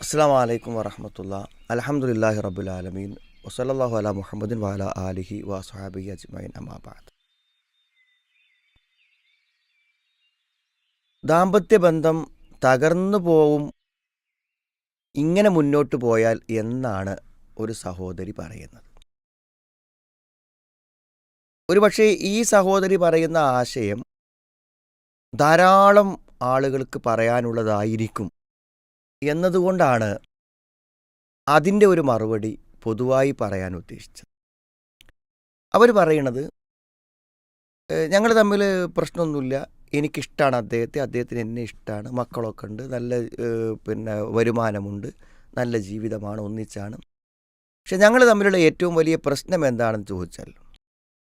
അസ്സാം വലൈക്കും വറഹമത്തുള്ള. അലഹമുല്ലാഹി റബുലാലമീൻ വസ്ലാഹു അല മുഹമ്മദിൻ വാല അലിഹി വസ്ഹാബി അജ്മൈൻ അമാബാദ് ദാമ്പത്യ ബന്ധം തകർന്നു പോവും ഇങ്ങനെ മുന്നോട്ട് പോയാൽ എന്നാണ് ഒരു സഹോദരി പറയുന്നത്. ഒരുപക്ഷെ ഈ സഹോദരി പറയുന്ന ആശയം ധാരാളം ആളുകൾക്ക് പറയാനുള്ളതായിരിക്കും എന്നതുകൊണ്ടാണ് അതിന്റെ ഒരു മറുപടി പൊതുവായി പറയാൻ ഉദ്ദേശിച്ചത്. അവർ പറയണത് ഞങ്ങൾ തമ്മിൽ പ്രശ്നമൊന്നുമില്ല. എനിക്കിഷ്ടമാണ് അദ്ദേഹത്തെ. അദ്ദേഹത്തിന് എന്നെ ഇഷ്ടമാണ് മക്കളൊക്കെ ഉണ്ട്. നല്ല പിന്നെ വരുമാനമുണ്ട്. നല്ല ജീവിതമാണ്. ഒന്നിച്ചാണ്. പക്ഷെ ഞങ്ങൾ തമ്മിലുള്ള ഏറ്റവും വലിയ പ്രശ്നം എന്താണെന്ന് ചോദിച്ചാൽ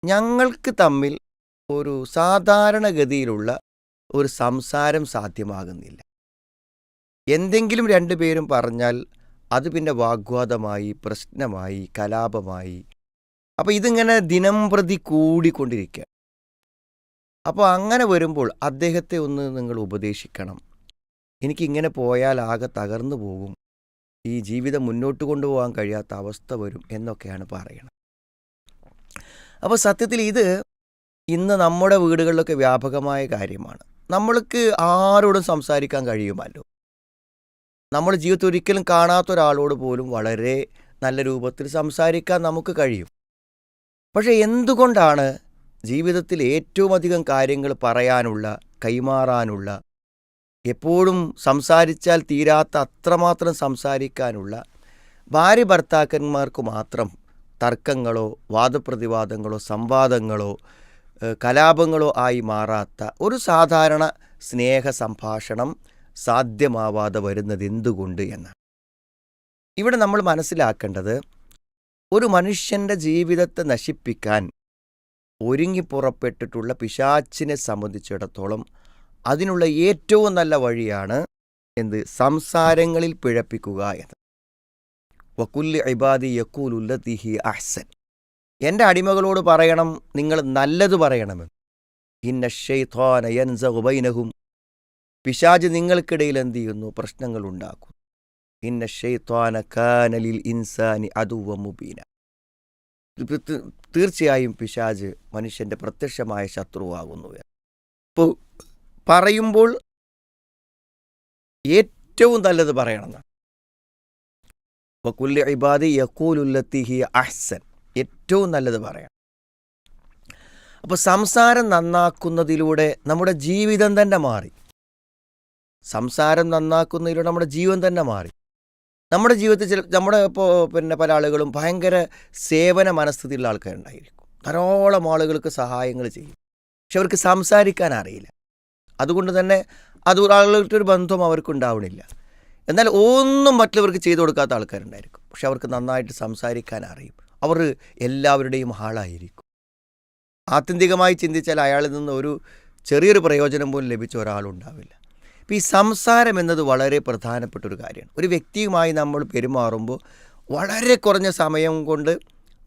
ഞങ്ങൾക്ക് തമ്മിൽ ഒരു സാധാരണഗതിയിലുള്ള ഒരു സംസാരം സാധ്യമാകുന്നില്ല. എന്തെങ്കിലും രണ്ടു പേരും പറഞ്ഞാൽ അത് പിന്നെ വാഗ്വാദമായി പ്രശ്നമായി കലാപമായി. അപ്പോൾ ഇതിങ്ങനെ ദിനം പ്രതി കൂടിക്കൊണ്ടിരിക്കുക. അപ്പോൾ അങ്ങനെ വരുമ്പോൾ അദ്ദേഹത്തെ ഒന്ന് നിങ്ങൾ ഉപദേശിക്കണം. എനിക്കിങ്ങനെ പോയാൽ ആകെ തകർന്നു പോകും. ഈ ജീവിതം മുന്നോട്ട് കൊണ്ടുപോകാൻ കഴിയാത്ത അവസ്ഥ വരും എന്നൊക്കെയാണ് പറയുന്നത് അപ്പോൾ സത്യത്തിൽ ഇത് ഇന്ന് നമ്മുടെ വീടുകളിലൊക്കെ വ്യാപകമായ കാര്യമാണ്. നമ്മൾക്ക് ആരോടും സംസാരിക്കാൻ കഴിയുമല്ലോ. നമ്മൾ ജീവിതത്തിൽ ഒരിക്കലും കാണാത്ത ഒരാളോട് പോലും വളരെ നല്ല രൂപത്തിൽ സംസാരിക്കാൻ നമുക്ക് കഴിയും. പക്ഷേ എന്തുകൊണ്ടാണ് ജീവിതത്തിൽ ഏറ്റവും അധികം കാര്യങ്ങൾ പറയാനുള്ള കൈമാറാനുള്ള എപ്പോഴും സംസാരിച്ചാൽ തീരാത്ത അത്രമാത്രം സംസാരിക്കാനുള്ള ഭാര്യ ഭർത്താക്കന്മാർക്ക് മാത്രം തർക്കങ്ങളോ വാദപ്രതിവാദങ്ങളോ സംവാദങ്ങളോ കലാപങ്ങളോ ആയി മാറാത്ത ഒരു സാധാരണ സ്നേഹ സംഭാഷണം സാധ്യമാവാതെ വരുന്നത് എന്തുകൊണ്ട് എന്നാണ്. ഇവിടെ നമ്മൾ മനസ്സിലാക്കേണ്ടത് ഒരു മനുഷ്യന്റെ ജീവിതത്തെ നശിപ്പിക്കാൻ ഒരുങ്ങിപ്പുറപ്പെട്ടിട്ടുള്ള പിശാച്ചിനെ സംബന്ധിച്ചിടത്തോളം അതിനുള്ള ഏറ്റവും നല്ല വഴിയാണ് എന്ത്? സംസാരങ്ങളിൽ പിഴപ്പിക്കുക എന്ന് വക്കുല്ല് ഇബാദി യക്കൂലുല്ലത്തിഹി അഹ്സൻ. എന്റെ അടിമകളോട് പറയണം നിങ്ങൾ നല്ലത് പറയണമെന്ന്. ഇന്ന ഷെയ്ത്വാന യൻസഹുബൈനഹും പിശാജ് നിങ്ങൾക്കിടയിൽ എന്ത് ചെയ്യുന്നു? പ്രശ്നങ്ങൾ ഉണ്ടാക്കും ഇന്ന ഷെയ്ത്വാന കാനലിൽ ഇൻസാനി അതുവ മുബീന. തീർച്ചയായും പിശാജ് മനുഷ്യന്റെ പ്രത്യക്ഷമായ ശത്രുവാകുന്നു ഇപ്പോൾ പറയുമ്പോൾ ഏറ്റവും നല്ലത് പറയണമെന്നാണ് വക്കുല്യ ഇബാദി യക്കൂലുല്ലത്തിഹി അഹ്സൻ. ഏറ്റവും നല്ലത് പറയാം. അപ്പോൾ സംസാരം നന്നാക്കുന്നതിലൂടെ നമ്മുടെ ജീവിതം തന്നെ മാറി. സംസാരം നന്നാക്കുന്നതിലൂടെ നമ്മുടെ ജീവൻ തന്നെ മാറി. നമ്മുടെ ജീവിതത്തിൽ ചില നമ്മുടെ ഇപ്പോൾ പിന്നെ പല ആളുകളും ഭയങ്കര സേവന മനസ്ഥിതിയുള്ള ആൾക്കാരുണ്ടായിരിക്കും. ധാരാളം ആളുകൾക്ക് സഹായങ്ങൾ ചെയ്യും. പക്ഷെ അവർക്ക് സംസാരിക്കാൻ അറിയില്ല. അതുകൊണ്ട് തന്നെ അത് ആളുകളുടെ ഒരു ബന്ധം അവർക്ക് ഉണ്ടാവണില്ല എന്നാൽ ഒന്നും മറ്റുള്ളവർക്ക് ചെയ്തു കൊടുക്കാത്ത ആൾക്കാരുണ്ടായിരിക്കും. പക്ഷെ അവർക്ക് നന്നായിട്ട് സംസാരിക്കാൻ അറിയും. അവർ എല്ലാവരുടെയും ആളായിരിക്കും. ആത്യന്തികമായി ചിന്തിച്ചാൽ അയാളിൽ നിന്ന് ഒരു ചെറിയൊരു പ്രയോജനം പോലും ലഭിച്ച ഒരാളുണ്ടാവില്ല. അപ്പോൾ ഈ സംസാരം എന്നത് വളരെ പ്രധാനപ്പെട്ട ഒരു കാര്യമാണ്. ഒരു വ്യക്തിയുമായി നമ്മൾ പെരുമാറുമ്പോൾ വളരെ കുറഞ്ഞ സമയം കൊണ്ട്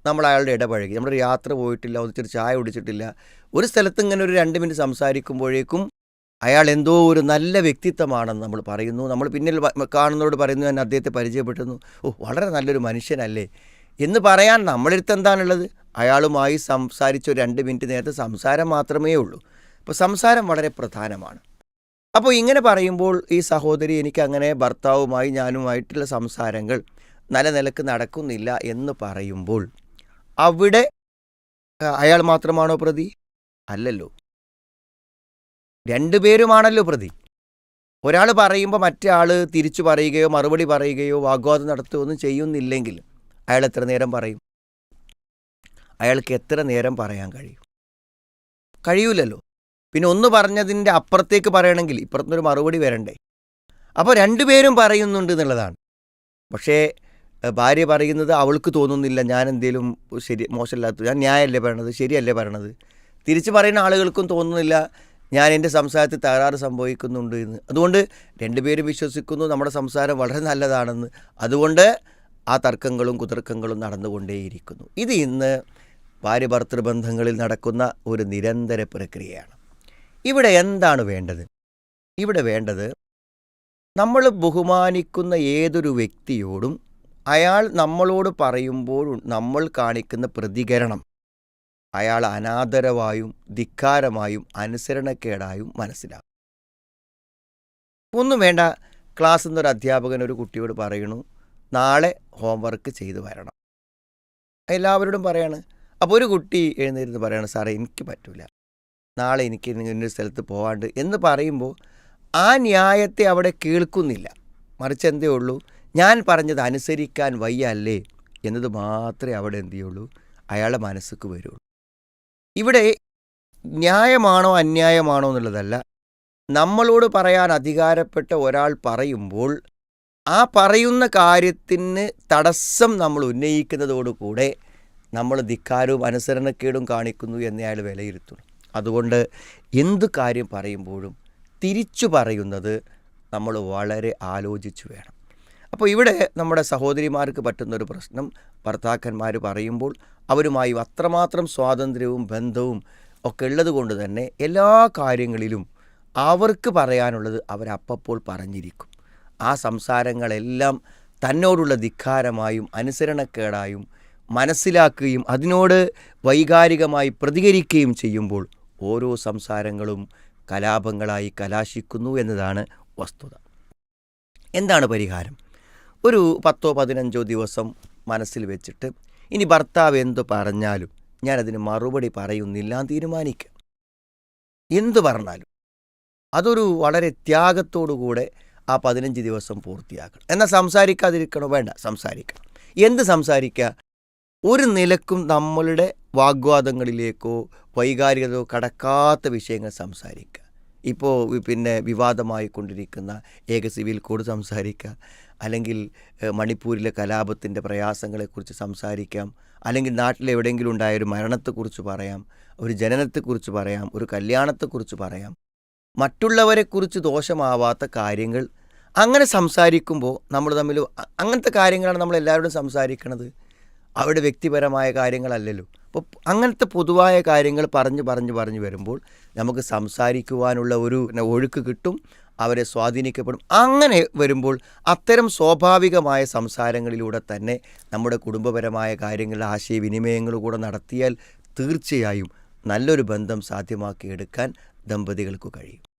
നമ്മൾ അയാളുടെ ഇടപഴകി. നമ്മളൊരു യാത്ര പോയിട്ടില്ല ഒന്നിച്ചൊരു ചായ കുടിച്ചിട്ടില്ല. ഒരു സ്ഥലത്ത് ഇങ്ങനെ ഒരു രണ്ട് മിനിറ്റ് സംസാരിക്കുമ്പോഴേക്കും അയാൾ എന്തോ ഒരു നല്ല വ്യക്തിത്വമാണെന്ന് നമ്മൾ പറയുന്നു. നമ്മൾ പിന്നിൽ കാണുന്നവരോട് പറയുന്നു ഞാൻ അദ്ദേഹത്തെ പരിചയപ്പെടുന്നു ഓ വളരെ നല്ലൊരു മനുഷ്യനല്ലേ? എന്ന് പറയാൻ നമ്മളെടുത്ത് എന്താണുള്ളത്? അയാളുമായി സംസാരിച്ച രണ്ട് മിനിറ്റ് നേരത്തെ സംസാരം മാത്രമേ ഉള്ളൂ. അപ്പോൾ സംസാരം വളരെ പ്രധാനമാണ്. അപ്പോൾ ഇങ്ങനെ പറയുമ്പോൾ ഈ സഹോദരി എനിക്ക് അങ്ങനെ ഭർത്താവുമായി ഞാനുമായിട്ടുള്ള സംസാരങ്ങൾ നല്ല നിലയ്ക്ക് നടക്കുന്നില്ല എന്ന് പറയുമ്പോൾ അവിടെ അയാൾ മാത്രമാണോ പ്രതി? അല്ലല്ലോ. രണ്ടുപേരുമാണല്ലോ പ്രതി. ഒരാൾ പറയുമ്പോൾ മറ്റേ തിരിച്ചു പറയുകയോ മറുപടി പറയുകയോ വാഗ്വാദം നടത്തുകയോ ഒന്നും ചെയ്യുന്നില്ലെങ്കിൽ അയാൾ എത്ര നേരം പറയും? അയാൾക്ക് എത്ര നേരം പറയാൻ കഴിയും? കഴിയൂലല്ലോ. പിന്നെ ഒന്ന് പറഞ്ഞതിന്റെ അപ്പുറത്തേക്ക് പറയണമെങ്കിൽ ഇപ്പുറത്തുനിന്നൊരു മറുപടി വരണ്ടേ? അപ്പോൾ രണ്ടുപേരും പറയുന്നുണ്ട് എന്നുള്ളതാണ്. പക്ഷേ ഭാര്യ പറയുന്നത് അവൾക്ക് തോന്നുന്നില്ല ഞാൻ എന്തേലും ശരി മോശമില്ലാത്ത ഞാൻ ന്യായമല്ലേ പറയണത് ശരിയല്ലേ പറയണത്. തിരിച്ച് പറയുന്ന ആളുകൾക്കും തോന്നുന്നില്ല ഞാൻ എന്റെ സംസാരത്തിൽ തകരാറ് സംഭവിക്കുന്നുണ്ട് എന്ന്. അതുകൊണ്ട് രണ്ടുപേരും വിശ്വസിക്കുന്നു നമ്മുടെ സംസാരം വളരെ നല്ലതാണെന്ന്. അതുകൊണ്ട് ആ തർക്കങ്ങളും കുതർക്കങ്ങളും നടന്നുകൊണ്ടേയിരിക്കുന്നു. ഇത് ഇന്ന് ഭാര്യ ഭർത്തൃബന്ധങ്ങളിൽ നടക്കുന്ന ഒരു നിരന്തര പ്രക്രിയയാണ്. ഇവിടെ എന്താണ് വേണ്ടത്? ഇവിടെ വേണ്ടത് നമ്മൾ ബഹുമാനിക്കുന്ന ഏതൊരു വ്യക്തിയോടും അയാൾ നമ്മളോട് പറയുമ്പോൾ നമ്മൾ കാണിക്കുന്ന പ്രതികരണം. അയാൾ അനാദരവായും ധിക്കാരമായും അനുസരണക്കേടായും മനസ്സിലാവും ഒന്നും വേണ്ട ക്ലാസ്സിൽ നിന്നൊരു അധ്യാപകൻ ഒരു കുട്ടിയോട് പറയണു നാളെ ഹോംവർക്ക് ചെയ്തു വരണം. എല്ലാവരോടും പറയാണ് അപ്പോൾ ഒരു കുട്ടി എഴുന്നേരുന്ന് പറയാണ് സാറേ എനിക്ക് പറ്റില്ല നാളെ എനിക്ക് ഇന്നൊരു സ്ഥലത്ത് പോകാണ്ട് എന്ന് പറയുമ്പോൾ ആ ന്യായത്തെ അവിടെ കേൾക്കുന്നില്ല. മറിച്ച് എന്തേ ഉള്ളൂ ഞാൻ പറഞ്ഞത് അനുസരിക്കാൻ വയ്യ അല്ലേ എന്നത് മാത്രമേ അവിടെ എന്തു ചെയ്യുള്ളൂ അയാളുടെ മനസ്സിക്ക് വരുള്ളൂ. ഇവിടെ ന്യായമാണോ അന്യായമാണോ എന്നുള്ളതല്ല. നമ്മളോട് പറയാൻ അധികാരപ്പെട്ട ഒരാൾ പറയുമ്പോൾ ആ പറയുന്ന കാര്യത്തിന് തടസ്സം നമ്മൾ ഉന്നയിക്കുന്നതോടുകൂടെ നമ്മൾ ധിക്കാരവും അനുസരണക്കേടും കാണിക്കുന്നു എന്നയാൾ വിലയിരുത്തുന്നു അതുകൊണ്ട് എന്തു കാര്യം പറയുമ്പോഴും തിരിച്ചു പറയുന്നത് നമ്മൾ വളരെ ആലോചിച്ചു വേണം. അപ്പോൾ ഇവിടെ നമ്മുടെ സഹോദരിമാർക്ക് പറ്റുന്നൊരു പ്രശ്നം. ഭർത്താക്കന്മാർ പറയുമ്പോൾ അവരുമായി അത്രമാത്രം സ്വാതന്ത്ര്യവും ബന്ധവും ഒക്കെ ഉള്ളത് കൊണ്ട് തന്നെ എല്ലാ കാര്യങ്ങളിലും അവർക്ക് പറയാനുള്ളത് അവരപ്പപ്പോൾ പറഞ്ഞിരിക്കും. ആ സംസാരങ്ങളെല്ലാം തന്നോടുള്ള ധിക്കാരമായും അനുസരണക്കേടായും മനസ്സിലാക്കുകയും അതിനോട് വൈകാരികമായി പ്രതികരിക്കുകയും ചെയ്യുമ്പോൾ ഓരോ സംസാരങ്ങളും കലാപങ്ങളായി കലാശിക്കുന്നു എന്നതാണ് വസ്തുത. എന്താണ് പരിഹാരം? ഒരു പത്തോ പതിനഞ്ചോ ദിവസം മനസ്സിൽ വെച്ചിട്ട് ഇനി ഭർത്താവ് എന്തു പറഞ്ഞാലും ഞാനതിന് മറുപടി പറയുന്നില്ല തീരുമാനിക്കുക. എന്തു പറഞ്ഞാലും. അതൊരു വളരെ ത്യാഗത്തോടുകൂടെ ആ പതിനഞ്ച് ദിവസം പൂർത്തിയാക്കണം. എന്നാൽ സംസാരിക്കാതിരിക്കണോ? വേണ്ട സംസാരിക്കണം. എന്ത് സംസാരിക്കുക? ഒരു നിലക്കും നമ്മളുടെ വാഗ്വാദങ്ങളിലേക്കോ വൈകാരികതയോ കടക്കാത്ത വിഷയങ്ങൾ സംസാരിക്കുക. ഇപ്പോൾ പിന്നെ വിവാദമായി കൊണ്ടിരിക്കുന്ന ഏക സിവിൽ കോഡ് സംസാരിക്കുക. അല്ലെങ്കിൽ മണിപ്പൂരിലെ കലാപത്തിന്റെ പ്രയാസങ്ങളെക്കുറിച്ച് സംസാരിക്കാം. അല്ലെങ്കിൽ നാട്ടിൽ എവിടെയെങ്കിലും ഉണ്ടായ ഒരു മരണത്തെക്കുറിച്ച് പറയാം. ഒരു ജനനത്തെക്കുറിച്ച് പറയാം. ഒരു കല്യാണത്തെക്കുറിച്ച് പറയാം. മറ്റുള്ളവരെക്കുറിച്ച് ദോഷമാവാത്ത കാര്യങ്ങൾ അങ്ങനെ സംസാരിക്കുമ്പോൾ നമ്മൾ തമ്മിൽ അങ്ങനത്തെ കാര്യങ്ങളാണ് നമ്മൾ എല്ലാവരോടും സംസാരിക്കണത്. അവരുടെ വ്യക്തിപരമായ കാര്യങ്ങളല്ലല്ലോ. അപ്പോൾ അങ്ങനത്തെ പൊതുവായ കാര്യങ്ങൾ പറഞ്ഞ് പറഞ്ഞ് പറഞ്ഞ് വരുമ്പോൾ നമുക്ക് സംസാരിക്കുവാനുള്ള ഒരു ഒഴുക്ക് കിട്ടും. അവരെ സ്വാധീനിക്കപ്പെടും. അങ്ങനെ വരുമ്പോൾ അത്തരം സ്വാഭാവികമായ സംസാരങ്ങളിലൂടെ തന്നെ നമ്മുടെ കുടുംബപരമായ കാര്യങ്ങളിൽ ആശയവിനിമയങ്ങൾ കൂടെ നടത്തിയാൽ തീർച്ചയായും നല്ലൊരു ബന്ധം സാധ്യമാക്കിയെടുക്കാൻ ദമ്പതികൾക്ക് കഴിയും.